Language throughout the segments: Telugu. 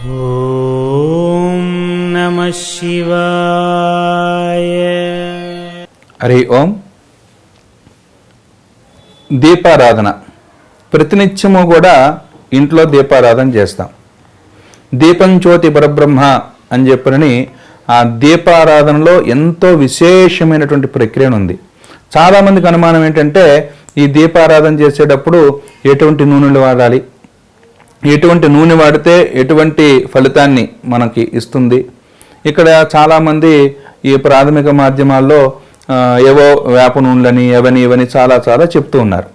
ఓం నమ శివాయ. హరి ఓం. దీపారాధన. ప్రతినిత్యము కూడా ఇంట్లో దీపారాధన చేస్తాం. దీపం జ్యోతి పరబ్రహ్మ అని చెప్పినని ఆ దీపారాధనలో ఎంతో విశేషమైనటువంటి ప్రక్రియను ఉంది. చాలామందికి అనుమానం ఏంటంటే ఈ దీపారాధన చేసేటప్పుడు ఎటువంటి నూనెలు వాడాలి? ఎటువంటి నూనె వాడితే ఎటువంటి ఫలితాన్ని మనకి ఇస్తుంది? ఇక్కడ చాలామంది ఈ ప్రాథమిక మాధ్యమాల్లో ఏవో వేప నూనెలని ఎవని ఇవని చాలా చాలా చెప్తూ ఉన్నారు.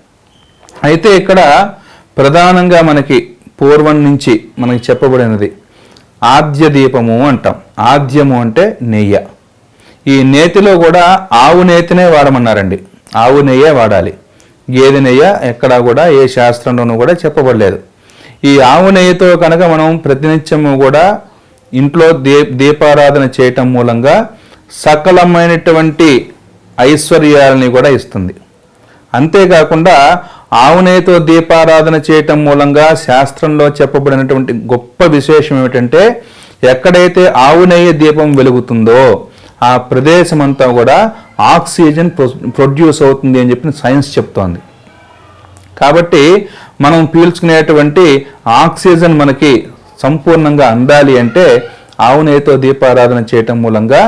అయితే ఇక్కడ ప్రధానంగా మనకి పూర్వం నుంచి మనకి చెప్పబడినది ఆద్య దీపము అంటాం. ఆద్యము అంటే నెయ్య. ఈ నేతిలో కూడా ఆవు నేతినే వాడమన్నారండి. ఆవు నెయ్యే వాడాలి. గేదె నెయ్య ఎక్కడా కూడా ఏ శాస్త్రంలోనూ కూడా చెప్పబడలేదు. ఈ ఆవు నెయ్యితో కనుక మనం ప్రతినిత్యము కూడా ఇంట్లో దీ దీపారాధన చేయటం మూలంగా సకలమైనటువంటి ఐశ్వర్యాలని కూడా ఇస్తుంది. అంతేకాకుండా ఆవు నెయ్యితో దీపారాధన చేయటం మూలంగా శాస్త్రంలో చెప్పబడినటువంటి గొప్ప విశేషం ఏమిటంటే ఎక్కడైతే ఆవు నెయ్యి దీపం వెలుగుతుందో ఆ ప్రదేశం అంతా కూడా ఆక్సిజన్ ప్రొ- ప్రొడ్యూస్ అవుతుంది అని చెప్పి సైన్స్ చెప్తోంది. కాబట్టి మనం పీల్చుకునేటువంటి ఆక్సిజన్ మనకి సంపూర్ణంగా అందాలి అంటే ఆవు నెయ్యితో దీపారాధన చేయటం మూలంగా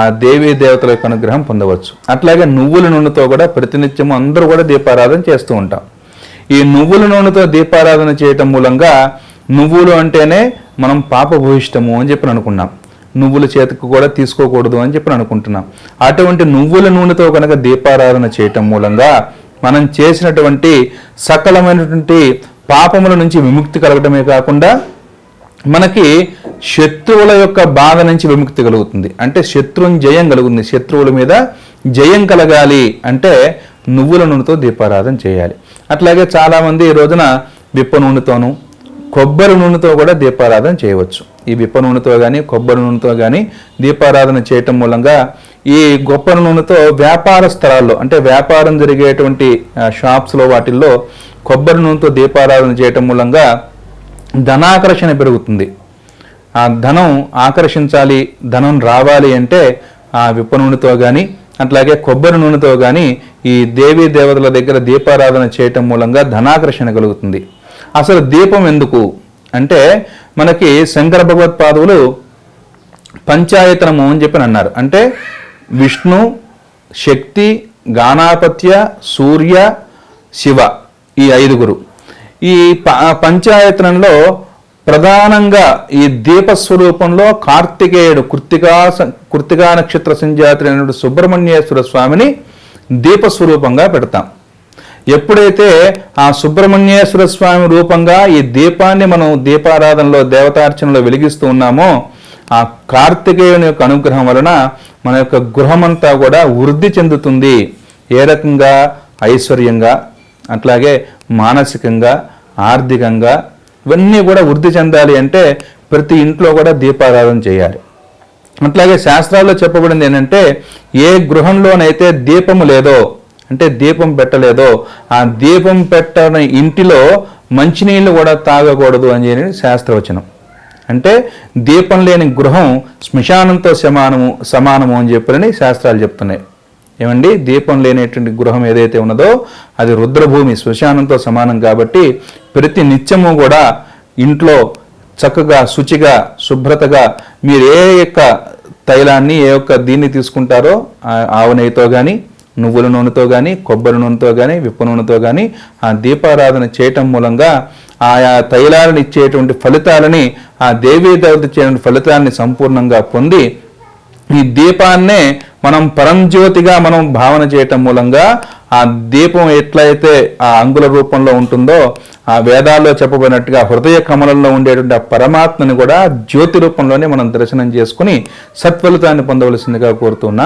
ఆ దేవీ దేవతల యొక్క అనుగ్రహం పొందవచ్చు. అట్లాగే నువ్వుల నూనెతో కూడా ప్రతినిత్యం అందరూ కూడా దీపారాధన చేస్తూ ఉంటాం. ఈ నువ్వుల నూనెతో దీపారాధన చేయటం మూలంగా నువ్వులు అంటేనే మనం పాపభూయిష్టము అని చెప్పి అనుకున్నాం. నువ్వుల చేతికి కూడా తీసుకోకూడదు అని చెప్పి అనుకుంటున్నాం. అటువంటి నువ్వుల నూనెతో కనుక దీపారాధన చేయటం మూలంగా మనం చేసినటువంటి సకలమైనటువంటి పాపముల నుంచి విముక్తి కలగడమే కాకుండా మనకి శత్రువుల యొక్క బాధ నుంచి విముక్తి కలుగుతుంది. అంటే శత్రువుని జయం కలుగుతుంది. శత్రువుల మీద జయం కలగాలి అంటే నువ్వుల నూనెతో దీపారాధన చేయాలి. అట్లాగే చాలామంది ఈ రోజున విప్ప నూనెతోనూ కొబ్బరి నూనెతో కూడా దీపారాధన చేయవచ్చు. ఈ విప్ప నూనెతో కానీ కొబ్బరి నూనెతో కానీ దీపారాధన చేయటం మూలంగా ఈ గొప్ప నూనెతో వ్యాపార స్థలాల్లో అంటే వ్యాపారం జరిగేటువంటి షాప్స్లో వాటిల్లో కొబ్బరి నూనెతో దీపారాధన చేయటం మూలంగా ధనాకర్షణ పెరుగుతుంది. ఆ ధనం ఆకర్షించాలి ధనం రావాలి అంటే ఆ విప్ప నూనెతో కానీ అట్లాగే కొబ్బరి నూనెతో కానీ ఈ దేవీ దేవతల దగ్గర దీపారాధన చేయటం మూలంగా ధనాకర్షణ కలుగుతుంది. అసలు దీపం ఎందుకు? అంటే మనకి శంకర భగవత్పాదువులు పంచాయతనము అని చెప్పి అన్నారు. అంటే విష్ణు శక్తి గానాపత్య సూర్య శివ ఈ ఐదుగురు. ఈ ప- పంచాయతనంలో ప్రధానంగా ఈ దీపస్వరూపంలో కార్తికేయుడు కృత్తికా కృత్తికా నక్షత్ర సంజాతుడైనటువంటి సుబ్రహ్మణ్యేశ్వర స్వామిని దీపస్వరూపంగా పెడతాం. ఎప్పుడైతే ఆ సుబ్రహ్మణ్యేశ్వర స్వామి రూపంగా ఈ దీపాన్ని మనం దీపారాధనలో దేవతార్చనలో వెలిగిస్తూ ఉన్నామో ఆ కార్తికేయుని యొక్క అనుగ్రహం వలన మన యొక్క గృహమంతా కూడా వృద్ధి చెందుతుంది. ఏ రకంగా? ఐశ్వర్యంగా అట్లాగే మానసికంగా ఆర్థికంగా ఇవన్నీ కూడా వృద్ధి చెందాలి అంటే ప్రతి ఇంట్లో కూడా దీపారాధన చేయాలి. అట్లాగే శాస్త్రాల్లో చెప్పబడింది ఏంటంటే ఏ గృహంలోనైతే దీపము లేదో అంటే దీపం పెట్టలేదో ఆ దీపం పెట్టని ఇంటిలో మంచినీళ్ళు కూడా తాగకూడదు అని చెప్పి శాస్త్రవచనం. అంటే దీపం లేని గృహం శ్మశానంతో సమానము సమానము అని చెప్పని శాస్త్రాలు చెప్తున్నాయి. ఏమండి? దీపం లేనటువంటి గృహం ఏదైతే ఉన్నదో అది రుద్రభూమి శ్మశానంతో సమానం కాబట్టి ప్రతి నిత్యము కూడా ఇంట్లో చక్కగా శుచిగా శుభ్రతగా మీరు ఏ యొక్క తైలాన్ని ఏ యొక్క దీన్ని తీసుకుంటారో ఆ ఆవు నెయ్యితో కానీ నువ్వుల నూనెతో కానీ కొబ్బరి నూనెతో కానీ విప్ప నూనెతో కానీ ఆ దీపారాధన చేయటం మూలంగా ఆయా తైలాలను ఇచ్చేటువంటి ఫలితాలని ఆ దేవీ దేవత ఇచ్చేటువంటి ఫలితాన్ని సంపూర్ణంగా పొంది ఈ దీపాన్నే మనం పరంజ్యోతిగా మనం భావన చేయటం మూలంగా ఆ దీపం ఎట్లయితే ఆ అంగుల రూపంలో ఉంటుందో ఆ వేదాల్లో చెప్పబడినట్టుగా హృదయ కమలంలో ఉండేటువంటి ఆ పరమాత్మని కూడా జ్యోతి రూపంలోనే మనం దర్శనం చేసుకుని సత్ఫలితాన్ని పొందవలసిందిగా కోరుతున్నా